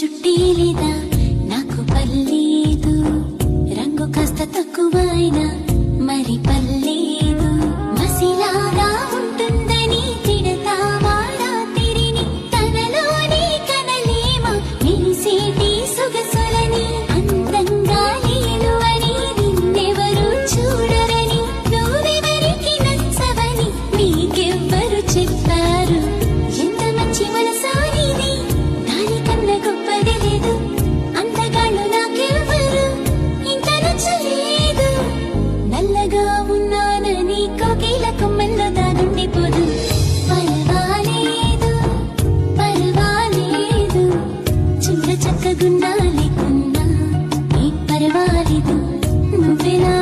చుట్టీలిదా? చక్కగున్నా లేకున్నా పర్వాలేదు నువ్వే నా